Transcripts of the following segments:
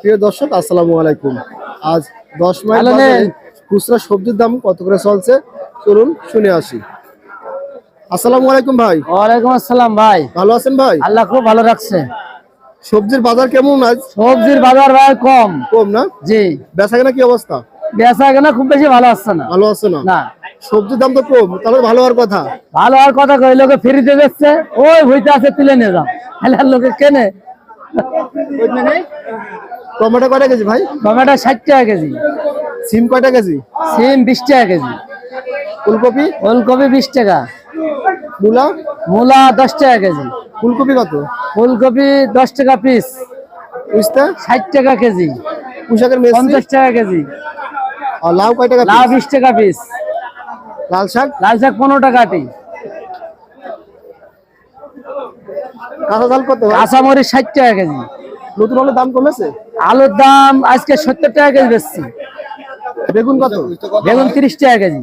প্রিয় দর্শক আসসালামু আলাইকুম। আজ দশ মাইল। খুচরা সবজির দাম কত করে চলছে? চলুন শুনে আসি। আসসালামু আলাইকুম ভাই। ওয়ালাইকুম আসসালাম ভাই। ভালো আছেন ভাই? আল্লাহ খুব ভালো রাখছে। সবজির বাজার কেমন আজ? সবজির বাজার ভাই কম। কম না? জি। বেচা কেনা কি অবস্থা? বেচা কেনা খুব বেশি ভালো আসছে না। ভালো আছে না? না। সবজির দাম তো কম তাহলে ভালো হওয়ার কথা। ভালো আর কথা কই লোকে ফ্রিতে বেচছে ওই হইতে আছে তুলে নিয়ে যাও। তাহলে লোকে কেনে? টমেটো কয়টা কেজি ভাই? টমেটো ষাট টাকা কেজি। সিম কয়টা কেজি? সিম বিশ টাকা কেজি। ফুলকপি? ফুলকপি বিশ টাকা। মূলা? মূলা দশ টাকা কেজি। ফুলকপি কত? ফুলকপি দশ টাকা পিস। উস্তা? ষাট টাকা কেজি। পুশাকের মেসি? পঞ্চাশ টাকা কেজি। আর লাউ কয় টাকা লাউ বিশ টাকা পিস লাল শাক? লাল শাক পনেরো টাকা আটি। কাঁচা ঝাল কত? কাঁচামরিচ ষাট টাকা কেজি। নতুন হলে দাম কমেছে? আলুর দাম আজকে সত্তর টাকা কেজি বেচছি। বেগুন কত? বেগুন তিরিশ টাকা কেজি।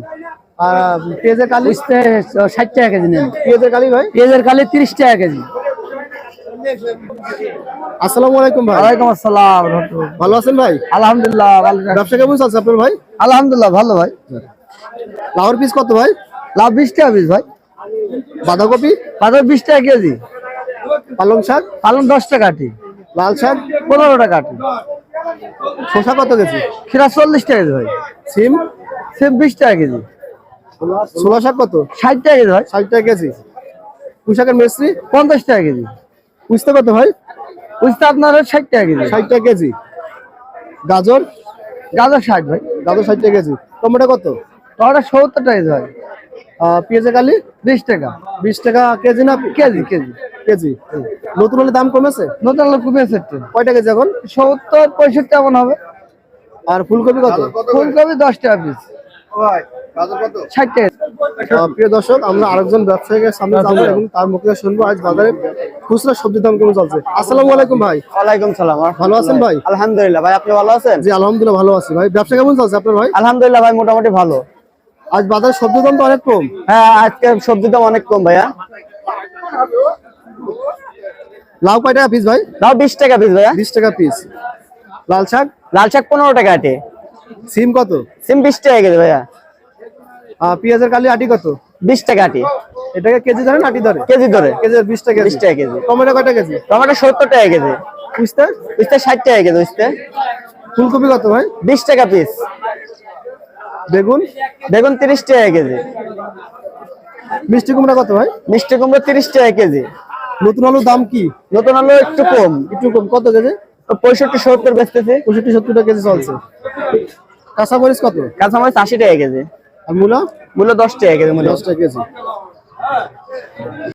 আর পেঁয়াজের কালি? ষাট টাকা কেজি নেন। পেঁয়াজের কালি ভাই? পেঁয়াজের কালি তিরিশ টাকা কেজি। আসসালামু আলাইকুম ভাই। ওয়ালাইকুম আসসালাম ভালো আছেন ভাই? আলহামদুলিল্লাহ ভালো ব্যবসা কেমন চলছে আপনার ভাই? আলহামদুলিল্লাহ ভালো ভাই। লাউর পিস কত ভাই? লাভ বিশ টাকা পিস ভাই। বাঁধাকপি? বাজার বিশ টাকা কেজি। পালং শাক? পালন দশ টাকা লাল শাক পনেরো টাকা আটি শসা কত কেজি? খিরা চল্লিশ টাকা কেজি ভাই। সিম? সেম বিশ টাকা কেজি। ছোলা শাক কত? ষাট টাকা কেজি ভাই। ষাট টাকা কেজি। পুঁশাকের মেসরি পঞ্চাশ টাকা কেজি। পুষতে কত ভাই? বুঝতে আপনার ষাট টাকা কেজি। ষাট টাকা কেজি। গাজর? গাজর ষাট ভাই। গাজর ষাট টাকা কেজি। টমেটো কত? টমেটো সত্তর টাকা কেজি ভাই। পেঁয়াজের কালি বিশ টাকা। বিশ টাকা কেজি না? Kg kg. কেজি। নতুন হলে দাম কমেছে? নতুন হলে কমেছে একটু। কয়টা কেজি এখন সত্তর পঁয়ষট্টি এমন হবে। আর ফুলকপি কত? ফুলকপি দশ টাকা পিস ষাট টাকা। প্রিয় দর্শক আমরা আরেকজন ব্যবসায়ীকে সামনে যাব এবং তার মুখে শুনব আজ বাজারে খুচরা সবজির দাম কেমন চলছে? আসসালামু আলাইকুম ভাই। ওয়ালাইকুম সালাম ভালো আছেন ভাই? আলহামদুলিল্লাহ ভাই আপনি ভালো আছেন? জি আলহামদুলিল্লাহ ভালো আছি ভাই। ব্যবসা কেমন চলছে আপনার ভাই? আলহামদুলিল্লাহ ভাই মোটামুটি ভালো। আজ বাজারে সবজির দাম তো অনেক কম। হ্যাঁ আজকে সবজির দাম অনেক কম ভাইয়া। লাউ কয় টাকা পিস ভাই? লাউ বিশ টাকা পিস ভাইয়া। বিশ টাকা পিস লাল শাক? লাল শাক পনেরো টাকা আটে। সিম কত? সিম বিশ টাকা কেজি ভাইয়া। পেঁয়াজের কালি আটি কত? বিশ টাকা আটি। এটাকে কেজি ধরে আটি ধরে? কেজি ধরে। কেজি বিশ টাকা বিশ টাকা কেজি। টমেটো কয়টা কেজি? টমেটো সত্তর টাকা কেজি। বুঝতে বুঝতে ষাট টাকা কেজি বুঝতে ফুলকপি কত ভাই? বিশ টাকা পিস বেগুন? বেগুন তিরিশ টাকা কেজি। মিষ্টি কুমড়া কত ভাই? মিষ্টি কুমড়ো তিরিশ টাকা কেজি। নতুন আলুর দাম কি? নতুন আলু একটু কম একটু কম। কত কেজি? পঁয়ষট্টি সত্তর বেচতেছে। পঁয়ষট্টি সত্তর টাকা কেজি চলছে। কাঁচামরিচ কত? কাঁচামরিচ আশি টাকা কেজি। আর মূলা? মূল্য দশ টাকা কেজি মূল। দশ টাকা কেজি।